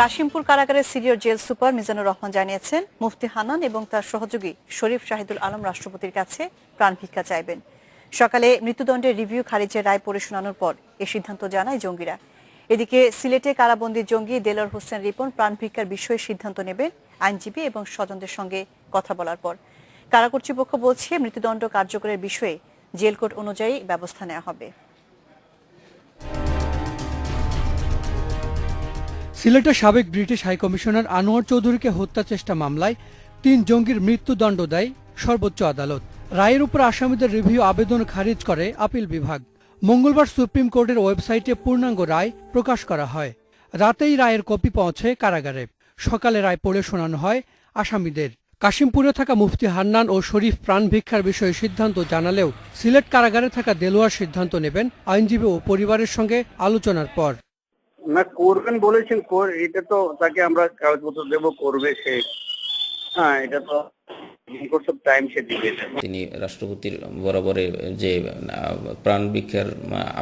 কাশিমপুর কারাগারের senior jail super Mizanur Rahman জানিয়েছেন, মুফতি হানান এবং তার সহযোগী শরীফ শাহিদুল আলম রাষ্ট্রপতির কাছে প্রাণ ভিক্ষা চাইবেন। সকালে মৃত্যুদণ্ডের রিভিউ খারিজের রায় পড়ে শোনানোর পর এ সিদ্ধান্ত জানায় জঙ্গিরা। এদিকে সিলেটে কারাবন্দী জঙ্গি দেলোয়ার হোসেন রিপন প্রাণ ভিক্ষার বিষয়ে সিদ্ধান্ত নেবেন আইনজীবী এবং স্বজনদের সঙ্গে কথা বলার পর। কারা কর্তৃপক্ষ বলছে, মৃত্যুদণ্ড কার্যকরের বিষয়ে জেল কোড অনুযায়ী ব্যবস্থা নেওয়া হবে। সিলেটের সাবেক ব্রিটিশ হাইকমিশনার আনোয়ার চৌধুরীকে হত্যা চেষ্টা মামলায় তিন জঙ্গির মৃত্যুদণ্ড দেয় সর্বোচ্চ আদালত। রায়ের উপর আসামিদের রিভিউ আবেদন খারিজ করে আপিল বিভাগ। মঙ্গলবার সুপ্রিম কোর্টের ওয়েবসাইটে পূর্ণাঙ্গ রায় প্রকাশ করা হয়। রাতেই রায়ের কপি পৌঁছে কারাগারে। সকালে রায় পড়ে শোনানো হয় আসামিদের। কাশিমপুরে থাকা মুফতি হান্নান ও শরীফ প্রাণ ভিক্ষার বিষয়ে সিদ্ধান্ত জানালেও সিলেট কারাগারে থাকা দেলোয়ার সিদ্ধান্ত নেবেন আইনজীবী ও পরিবারের সঙ্গে আলোচনার পর। না করবেন বলেছেন এটা তো তাকে আমরা কাগজপত্র দেবো করবে সে। হ্যাঁ এটা তো কোর্স অফ টাইম সে দিবে। তিনি রাষ্ট্রপতির বরাবরে যে প্রাণ ভিক্ষার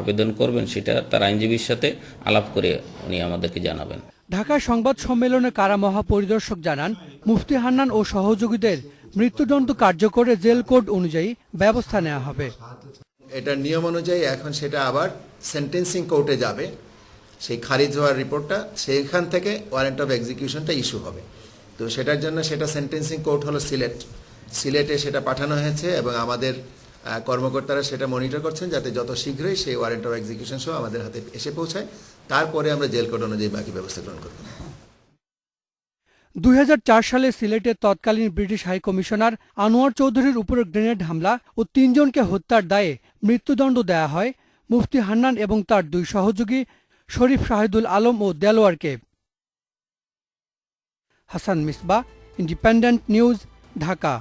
আবেদন করবেন সেটা তার আইনজীবীর সাথে আলাপ করে উনি আমাদেরকে জানাবেন। ঢাকায় সংবাদ সম্মেলনে কারা মহাপরিদর্শক জানান মুফতি হান্নান ও সহযোগীদের মৃত্যুদণ্ড কার্যকরে জেল কোড অনুযায়ী ব্যবস্থা নেওয়া হবে। এটা নিয়ম অনুযায়ী এখন সেটা আবার সেন্টেন্সিং কোর্টে যাবে। সেই খারিজ হওয়ার রিপোর্টটা, সেইখান থেকে ওয়ারেন্ট অফ এক্সিকিউশনটা ইস্যু হবে। তো সেটার জন্য সেটা সেন্টেন্সিং কোর্ট হলো সিলেট। সিলেটে সেটা পাঠানো হয়েছে এবং আমাদের কর্মকর্তারা সেটা মনিটর করছেন যাতে যত শীঘ্রই সেই ওয়ারেন্ট অফ এক্সিকিউশন সহ আমাদের হাতে এসে পৌঁছায়। তারপরে আমরা জেল কোড অনুযায়ী বাকি ব্যবস্থা গ্রহণ করব। দুই হাজার চার সালে সিলেটের তৎকালীন ব্রিটিশ হাইকমিশনার আনোয়ার চৌধুরীর উপর গ্রেনেড হামলা ও তিনজনকে হত্যার দায়ে মৃত্যুদণ্ড দেয়া হয়। মুফতি হান্নান এবং তার দুই সহযোগী শরীফ শাহিদুল আলম ও দেলোয়ারকে। Hasan Misba Independent news Dhaka.